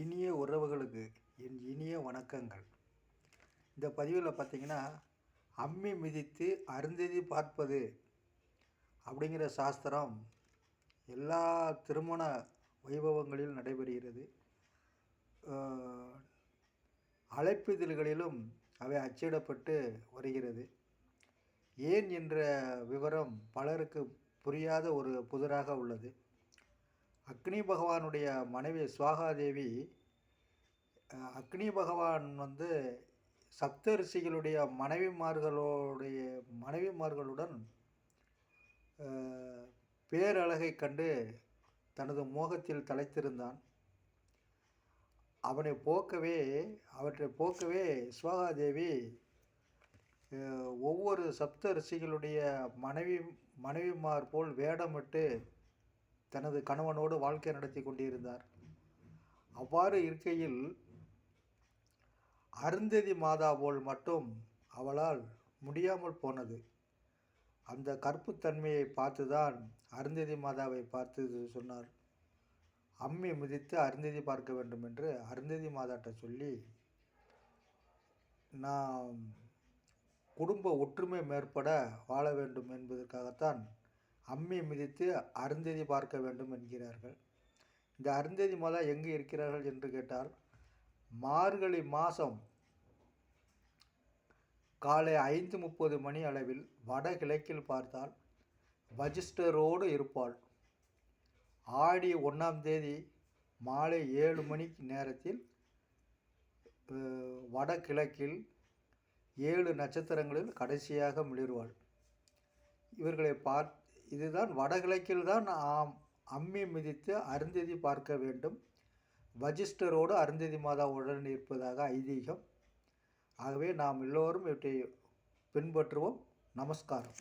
இனிய உறவுகளுக்கு என் இனிய வணக்கங்கள். இந்த பதிவில் பார்த்திங்கன்னா அம்மி மிதித்து அருந்ததி பார்ப்பது அப்படிங்கிற சாஸ்திரம் எல்லா திருமண வைபவங்களிலும் நடைபெறுகிறது. அழைப்பிதழ்களிலும் அவை அச்சிடப்பட்டு வருகிறது. ஏன் என்ற விவரம் பலருக்கு புரியாத ஒரு புதிராக உள்ளது. அக்னி பகவானுடைய மனைவி சுவாகாதேவி அக்னி பகவான் வந்து சப்தரிஷிகளுடைய மனைவிமார்களுடைய மனைவிமார்களுடன் பேரழகை கண்டு தனது மோகத்தில் தலைத்திருந்தான் அவனை போக்கவே அவற்றை போக்கவே சுவாகாதேவி ஒவ்வொரு சப்த ரிஷிகளுடைய மனைவி மனைவிமார் போல் வேடமிட்டு தனது கணவனோடு வாழ்க்கை நடத்தி கொண்டிருந்தார். அவ்வாறு இருக்கையில் அருந்ததி மாதா போல் மட்டும் அவளால் முடியாமல் போனது. அந்த கற்புத்தன்மையை பார்த்துதான் அருந்ததி மாதாவை பார்த்து சொன்னார். அம்மி மிதித்து அருந்ததி பார்க்க வேண்டும் என்று அருந்ததி மாதாட்ட சொல்லி நாம் குடும்ப ஒற்றுமை மேற்பட வாழ வேண்டும் என்பதற்காகத்தான் அம்மி மிதித்து அருந்ததி பார்க்க வேண்டும் என்கிறார்கள். இந்த அருந்ததி மாதா எங்கு இருக்கிறார்கள் என்று கேட்டால் மார்கழி மாதம் காலை ஐந்து முப்பது மணி அளவில் வடகிழக்கில் பார்த்தால் வஜிஸ்டரோடு இருப்பாள். ஆடி ஒன்றாம் தேதி மாலை ஏழு மணிக்கு நேரத்தில் வடகிழக்கில் ஏழு நட்சத்திரங்களில் கடைசியாக மிளிர்வாள். இவர்களை பார் இதுதான் வடகிழக்கில் தான் ஆம் அம்மி மிதித்து அருந்ததி பார்க்க வேண்டும். வஜிஸ்டரோடு அருந்ததி மாதா உடன் இருப்பதாக ஐதீகம். ஆகவே நாம் எல்லோரும் இவற்றை பின்பற்றுவோம். நமஸ்காரம்.